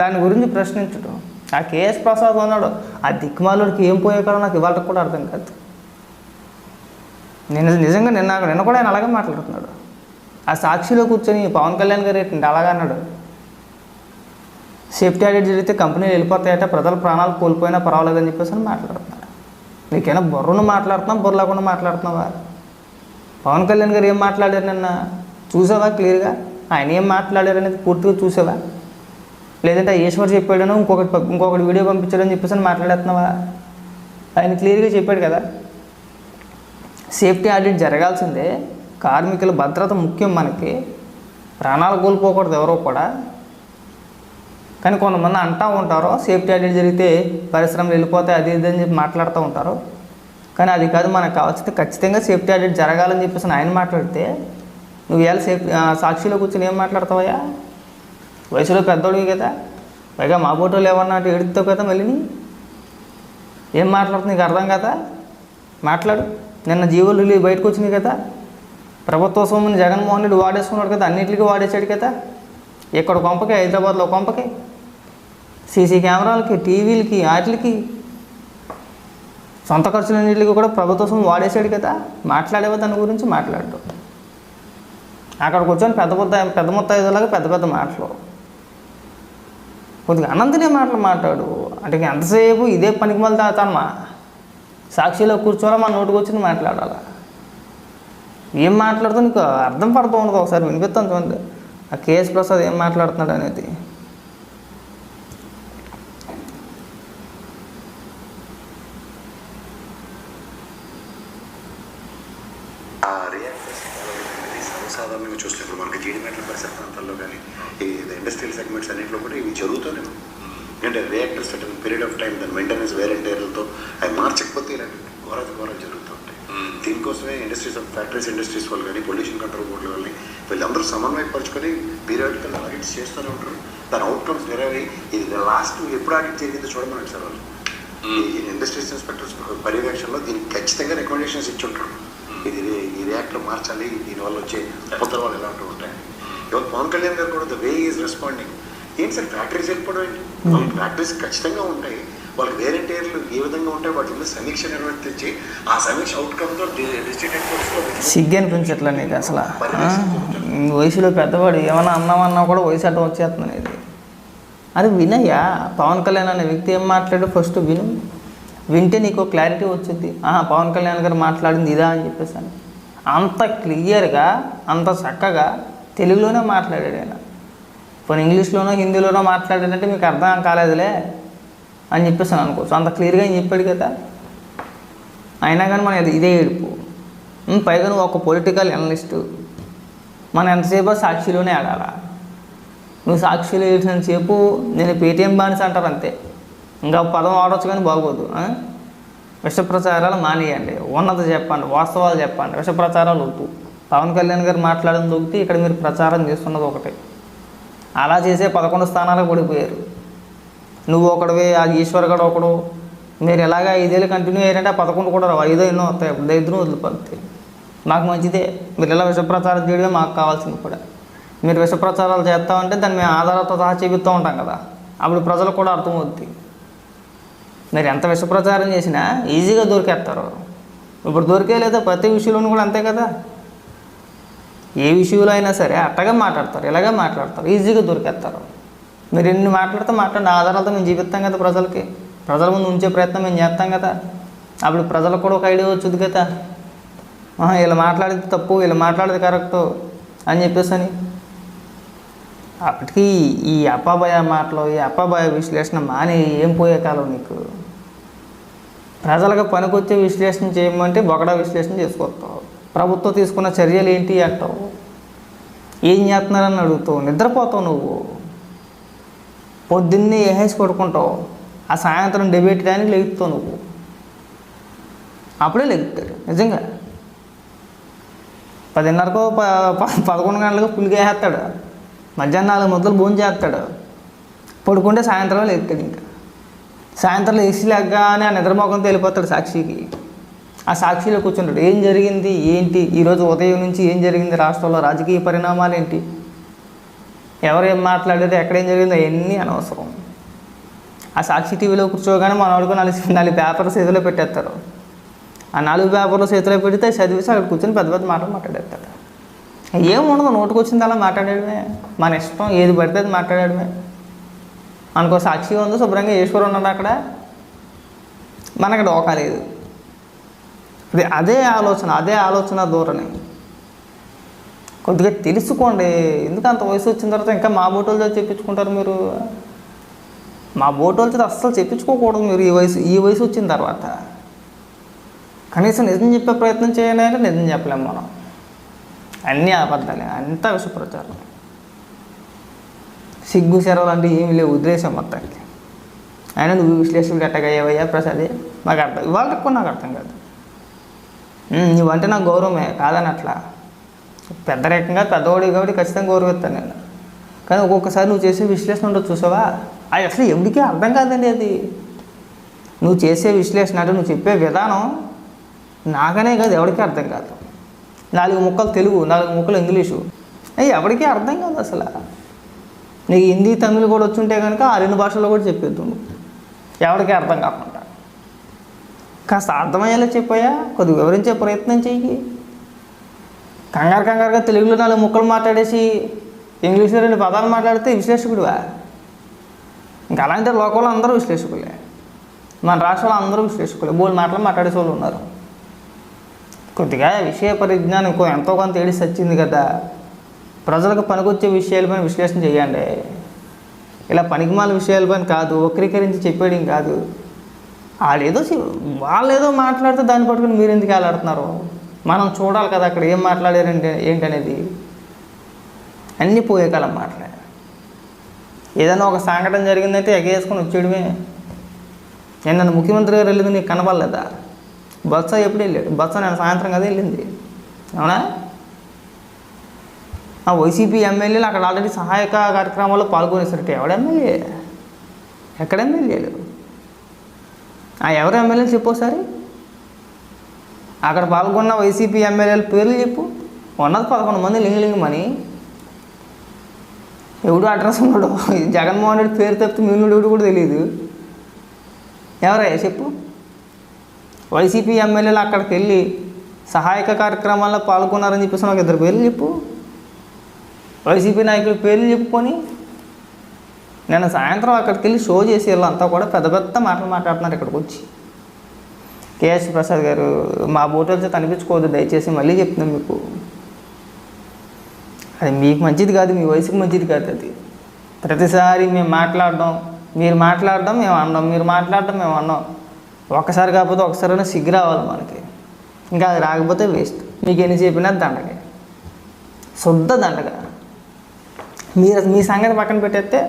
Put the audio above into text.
దాని గురించి ప్రశ్నించడం. ఆ కేఎస్ ప్రసాద్ ఉన్నాడు ఆ దిక్కుమాలుడికి ఏం పోయేకాడో నాకు ఇవాళ కూడా అర్థం కాదు. నేను నిజంగా నిన్న నిన్న కూడా ఆయన అలాగే మాట్లాడుతున్నాడు. ఆ సాక్షిలో కూర్చొని పవన్ కళ్యాణ్ గారు ఏంటంటే అలాగే అన్నాడు. సేఫ్టీ ఆడిట్ జరిగితే కంపెనీలు వెళ్ళిపోతాయట ప్రజల ప్రాణాలు కోల్పోయినా పర్వాలేదని చెప్పేసి అని మాట్లాడుతున్నాడు నీకైనా బుర్రను మాట్లాడుతున్నావు బుర్ర లేకుండా మాట్లాడుతున్నావా? పవన్ కళ్యాణ్ గారు ఏం మాట్లాడారు నిన్న? చూసావా క్లియర్గా? ఆయన ఏం మాట్లాడారు అనేది పూర్తిగా చూసావా? లేదంటే ఈశ్వర్ చెప్పాడను ఇంకొకటి ఇంకొకటి వీడియో పంపించాడని చెప్పేసి అని ఆయన క్లియర్గా చెప్పాడు కదా. సేఫ్టీ ఆడిట్ జరగాల్సిందే. కార్మికుల భద్రత ముఖ్యం మనకి. ప్రాణాలు కోల్పోకూడదు ఎవరో కూడా. కానీ కొంతమంది అంటూ ఉంటారు సేఫ్టీ ఆడిట్ జరిగితే పరిశ్రమలు వెళ్ళిపోతాయి అది ఇది అని చెప్పి మాట్లాడుతూ ఉంటారు. కానీ అది కాదు మనకు కావాల్సింది ఖచ్చితంగా సేఫ్టీ ఆడిట్ జరగాలని చెప్పేసి ఆయన మాట్లాడితే నువ్వు వేళ సేఫ్టీ సాక్షిలో కూర్చొని ఏం మాట్లాడతావయ్యా? వయసులో పెద్దోడివి కదా. పైగా మా ఫోటోలు ఏమన్నా అంటే ఎడుతావు కదా మళ్ళీ ఏం మాట్లాడుతుంది నీకు అర్థం కదా? మాట్లాడు. నిన్న జీవోలు బయటకు వచ్చినాయి కదా. ప్రభుత్వ సొమ్ముని జగన్మోహన్ రెడ్డి వాడేసుకున్నాడు కదా అన్నింటికి వాడేసాడు కదా. ఇక్కడ కొంపకి హైదరాబాద్లో కొంపకి. సీసీ కెమెరాలకి టీవీలకి వాటికి సొంత ఖర్చులన్నింటికి కూడా ప్రభుత్వ సొమ్ము వాడేసాడు కదా. మాట్లాడేవా దాని గురించి? మాట్లాడు అక్కడ కూర్చొని పెద్ద పెద్ద పెద్ద మొత్తం పెద్ద పెద్ద మాటలు. కొద్దిగా అనంతనే మాటలు మాట్లాడు. అంటే ఎంతసేపు ఇదే పనికి మళ్ళీ తాతానమా సాక్షిలో కూర్చోవాలా మన నోటికి వచ్చింది మాట్లాడాలా? ఏం మాట్లాడుతూ నీకు? అర్థం పడుతూ ఉండదు ఒకసారి వినిపిస్తాను చూడండి ఆ కేఎస్ ప్రసాద్ ఏం మాట్లాడుతున్నాడు అనేది? అనేది సర్వసాధారణంగా చూస్తున్నప్పుడు మనకి జీడిమెట్ల పరిసర ప్రాంతాల్లో కానీ ఈ ఇండస్ట్రియల్ సెగ్మెంట్స్ అన్నింటిలో కూడా ఇవి జరుగుతూనే. అంటే reactor certain period of time దాని మెయింటెనెన్స్ వేరే టైర్లతో అవి మార్చకపోతే ఇలాంటి ఘోరాతి ఘోరాలు జరుగుతూ ఉంటాయి. దీనికోసమే ఇండస్ట్రీస్ ఆఫ్ ఫ్యాక్టరీస్ ఇండస్ట్రీస్ వాళ్ళు కానీ పొల్యూషన్ కంట్రోల్ బోర్డుల వాళ్ళని వీళ్ళందరూ సమన్వయపరుచుకొని పీరియాడికల్ ఆడిట్స్ చేస్తూనే ఉంటారు. దాని అవుట్కమ్స్ నెరవేరి ఇది లాస్ట్ ఎప్పుడు ఆడిట్ జరిగిందో చూడమని సార్ వాళ్ళు. ఈ ఇండస్ట్రీస్ ఇన్స్పెక్టర్స్ పర్యవేక్షణలో దీనికి ఖచ్చితంగా రికమెండేషన్స్ ఇచ్చి ఉంటారు ఇది రే- ఈ రియాక్టర్ మార్చాలి దీనివల్ల వచ్చే ఉపద్రవాలు ఎలా ఉంటూ ఉంటాయి. ఇవాళ పవన్ కళ్యాణ్ గారు కూడా ద వే ఈజ్ రెస్పాండింగ్ ఏంటి సార్ ఫ్యాక్టరీస్ వెళ్ళిపోవడం ఏంటి? వాళ్ళకి ఫ్యాక్టరీస్ ఖచ్చితంగా ఉంటాయి. వాళ్ళకి వేరే టైర్లు ఏ విధంగా ఉంటాయి? వాటి మీద సమీక్ష నిర్వర్తించి ఆ సమీక్ష అవుట్కమ్తో సిగ్గు అనిపించట్లే నీకు అసలు. వయసులో పెద్దవాడు ఏమన్నా అన్నామన్నా కూడా వయసు అడ్డం వచ్చేస్తుంది ఇది. అది వినయ్యా? పవన్ కళ్యాణ్ అనే వ్యక్తి ఏం మాట్లాడు ఫస్ట్ విను. వింటే నీకు క్లారిటీ వచ్చింది. ఆహా పవన్ కళ్యాణ్ గారు మాట్లాడింది ఇదా అని చెప్పేసి అని. అంత క్లియర్గా అంత చక్కగా తెలుగులోనే మాట్లాడాడు ఆయన. పోనీ ఇంగ్లీష్లోనో హిందీలోనో మాట్లాడాడంటే మీకు అర్థం కాలేదులే అని చెప్పేసి అని అనుకోవచ్చు. అంత క్లియర్గా ఆయన చెప్పాడు కదా? అయినా కానీ మన ఇదే ఏడుపు. పైగా నువ్వు ఒక పొలిటికల్ అనలిస్టు మనం ఎంతసేపు సాక్షిలోనే ఆడాలా? నువ్వు సాక్షిలో వేసినంతసేపు నేను పేటీఎం బానిస అంటారు అంతే. ఇంకా పదం ఆడొచ్చు కానీ బాగోదు విష ప్రచారాలు మానేయండి. ఉన్నత చెప్పండి వాస్తవాలు చెప్పండి. విష ప్రచారాలు వద్దు. పవన్ కళ్యాణ్ గారు మాట్లాడింది ఒకటి ఇక్కడ మీరు ప్రచారం చేస్తున్నది ఒకటి. అలా చేసే పదకొండు స్థానాలకు పడిపోయారు నువ్వు ఒకడివే ఆ ఈశ్వర్ గడు ఒకడు. మీరు ఎలాగ ఐదేళ్ళు కంటిన్యూ అయ్యారంటే ఆ పదకొండు కూడా రావు. ఐదో ఎన్నో వస్తాయి. అప్పుడు ఇద్దరు వదిలిపోతాయి మాకు మంచిదే. మీరు ఇలా విష ప్రచారం చేయడమే మాకు కావాల్సింది కూడా. మీరు విష ప్రచారాలు చేస్తామంటే దాన్ని మేము ఆధారాలతో సహా చూపిస్తూ ఉంటాం కదా. అప్పుడు ప్రజలకు కూడా అర్థమవుద్ది. మీరు ఎంత విషప్రచారం చేసినా ఈజీగా దొరికేస్తారు. ఇప్పుడు దొరికే లేదా ప్రతి విషయంలోనూ కూడా అంతే కదా. ఏ విషయంలో అయినా సరే అట్టగా మాట్లాడతారు ఇలాగే మాట్లాడతారు ఈజీగా దొరికేస్తారు. మీరు ఎన్ని మాట్లాడితే మాట్లాడిన ఆధారాలతో మేము చూపిస్తాం కదా ప్రజలకి. ప్రజల ముందు ఉంచే ప్రయత్నం మేము చేస్తాం కదా. అప్పుడు ప్రజలకు కూడా ఒక ఐడియా వచ్చింది కదా. ఇలా వీళ్ళు మాట్లాడేది తప్పు వీళ్ళు మాట్లాడేది కరెక్టు అని చెప్పేసి అని. అప్పటికి ఈ అప్పాబాయ మాటలు ఈ అప్పాబాయ విశ్లేషణ మాని ఏం పోయే కాలం నీకు? ప్రజలకు పనికొచ్చే విశ్లేషణ చేయమంటే బొగడా విశ్లేషణ చేసుకొస్తావు ప్రభుత్వం తీసుకున్న చర్యలు ఏంటి అంటావు? ఏం చేస్తున్నారని అడుగుతావు? నిద్రపోతావు నువ్వు. పొద్దున్నే ఏహేసి పడుకుంటావు. ఆ సాయంత్రం డిబేట్ టైంకి లెగుతావు నువ్వు. అప్పుడే లెగుతాడు నిజంగా. పదిన్నరకు ప ప- పదకొండు గంటలకు పులిగా వేస్తాడు. మధ్యాహ్నం నాలుగు ముద్దలు భోజనం చేస్తాడు. పడుకుంటే సాయంత్రం లేస్తాడు ఇంకా. సాయంత్రం లేచి లేకగానే ఆ నిద్రమోకంతో వెళ్ళిపోతాడు సాక్షికి. ఆ సాక్షిలో కూర్చుంటాడు. ఏం జరిగింది? ఏంటి? ఈరోజు ఉదయం నుంచి ఏం జరిగింది? రాష్ట్రంలో రాజకీయ పరిణామాలు ఏంటి ఎవరు ఏం మాట్లాడారు? ఎక్కడేం జరిగిందో అవన్నీ అనవసరం. ఆ సాక్షి టీవీలో కూర్చోగానే మన వాడుకు నాలుగు నాలుగు పేపర్లు చేతిలో పెట్టేస్తారు. ఆ నాలుగు పేపర్లు చేతిలో పెడితే చదివేసి అక్కడ కూర్చొని పెద్ద పెద్ద మాటలు మాట్లాడేస్తారు. ఏముండదు నోటుకు వచ్చింది అలా మాట్లాడేయడమే మన ఇష్టం ఏది పడితే అది మాట్లాడడమే. మనకో సాక్షి ఉంది శుభ్రంగా ఈశ్వరు ఉన్నాడు అక్కడ. మనకి డోకా లేదు. ఇది అదే ఆలోచన అదే ఆలోచన ధోరణి. కొద్దిగా తెలుసుకోండి ఎందుకు అంత వయసు వచ్చిన తర్వాత ఇంకా మా బోటోలతో చెప్పించుకుంటారు మీరు? మా బోటోలతో అస్సలు చెప్పించుకోకూడదు మీరు ఈ వయసు ఈ వయసు వచ్చిన తర్వాత. కనీసం నిజం చెప్పే ప్రయత్నం చేయాలంటే నిజం చెప్పలేము మనం. అన్నీ అబద్ధాలే అంతా విషప్రచారం. సిగ్గు సెరవలు అంటే ఏమీ లేవు ఉద్దేశం మొత్తానికి. అయినా నువ్వు విశ్లేషకులు ఎట్టగయ్యావయ్యా ప్రసాదే మాకు అర్థం ఇవాళ ఎక్కువ నాకు అర్థం కాదు. నువ్వంటే నాకు గౌరవమే కాదని అట్లా పెద్ద రకంగా పెద్దవాడు కాబట్టి ఖచ్చితంగా గౌరవిస్తాను నేను. కానీ ఒక్కొక్కసారి నువ్వు చేసే విశ్లేషణ ఉండదు చూసావా? అది అసలు ఎవరికీ అర్థం కాదండి అది? నువ్వు చేసే విశ్లేషణ అంటే నువ్వు చెప్పే విధానం నాకనే కాదు ఎవరికీ అర్థం కాదు. నాలుగు ముక్కలు తెలుగు నాలుగు ముక్కలు ఇంగ్లీషు. ఎవరికీ అర్థం కాదు అసలు. నీకు హిందీ తమిళ్ కూడా వచ్చుంటే కనుక ఆ రెండు భాషల్లో కూడా చెప్పేద్దు. ఎవరికి ఎవరికీ అర్థం కాకుండా. కాస్త అర్థమయ్యేలా చెప్పాయా కొద్దిగా వివరించే ప్రయత్నం చెయ్యి. కంగారు కంగారుగా తెలుగులో నాలుగు ముక్కలు మాట్లాడేసి ఇంగ్లీష్లో రెండు పదాలు మాట్లాడితే విశ్లేషకుడివా? ఇంకా అలాంటి లోకంలో అందరూ విశ్లేషకులే. మన రాష్ట్రంలో అందరూ విశ్లేషకులే. బోల్ మాటలు మాట్లాడే వాళ్ళు ఉన్నారు. కొద్దిగా విషయ పరిజ్ఞానం ఎంతో కొంత ఏడిసి వచ్చింది కదా. ప్రజలకు పనికొచ్చే విషయాలపైన విశ్లేషణ చేయండి. ఇలా పనికిమాల విషయాలపైన కాదు వక్రీకరించి చెప్పేయడం కాదు. వాళ్ళేదో వాళ్ళు వాళ్ళేదో మాట్లాడితే దాన్ని పట్టుకుని మీరు ఎందుకు ఆలాడుతున్నారు మనం చూడాలి కదా అక్కడ ఏం మాట్లాడారంటే ఏంటనేది. అన్నీ పోయే కాలం మాట్లాడే ఏదైనా ఒక సంఘటన జరిగిందంటే ఎగేసుకొని వచ్చేయడమే. నేను నన్ను ముఖ్యమంత్రి గారు వెళ్ళింది నీకు కనబడలేదా బొత్స ఎప్పుడు వెళ్ళాడు? బొత్స నేను సాయంత్రం కదా వెళ్ళింది. అవునా? ఆ వైసీపీ ఎమ్మెల్యేలు అక్కడ ఆల్రెడీ సహాయక కార్యక్రమాల్లో పాల్గొనేసరికి ఎవడ ఎమ్మెల్యే? ఎక్కడ ఎమ్మెల్యేలు? ఆ ఎవరు ఎమ్మెల్యేలు చెప్పు ఒకసారి. అక్కడ పాల్గొన్న వైసీపీ ఎమ్మెల్యేల పేర్లు చెప్పు. ఉన్నది పదకొండు మంది లింగ్ లింగ్ మని ఎవడు అడ్రస్ ఉన్నాడు? జగన్మోహన్ రెడ్డి పేరు తప్పితే మీనుడు ఎవడు కూడా తెలియదు. ఎవరయ్యా చెప్పు. వైసీపీ ఎమ్మెల్యేలు అక్కడికి వెళ్ళి సహాయక కార్యక్రమాల్లో పాల్గొన్నారని చెప్పేసి నాకు ఇద్దరు పేర్లు చెప్పు. వైసీపీ నాయకుల పేర్లు చెప్పుకొని నేను సాయంత్రం అక్కడికి వెళ్ళి షో చేసి వీళ్ళంతా కూడా పెద్ద పెద్ద మాటలు మాట్లాడుతున్నారు ఇక్కడికి వచ్చి. కేఎస్ ప్రసాద్ గారు మా బోటోలతో కనిపించుకోవద్దు దయచేసి మళ్ళీ చెప్తున్నాం మీకు. అది మీకు మంచిది కాదు మీ వయసుకు మంచిది కాదు అది. ప్రతిసారి మేము మాట్లాడడం మీరు మాట్లాడడం మేము అన్నాం మీరు మాట్లాడడం మేము అన్నాం. ఒక్కసారి కాకపోతే ఒకసారైనా సిగ్గు రావాలి మనకి. ఇంకా అది రాకపోతే వేస్ట్. మీకు ఎన్ని చెప్పినా దండగ శుద్ధ దండగ మీరు మీ సంగతి పక్కన పెట్టేస్తే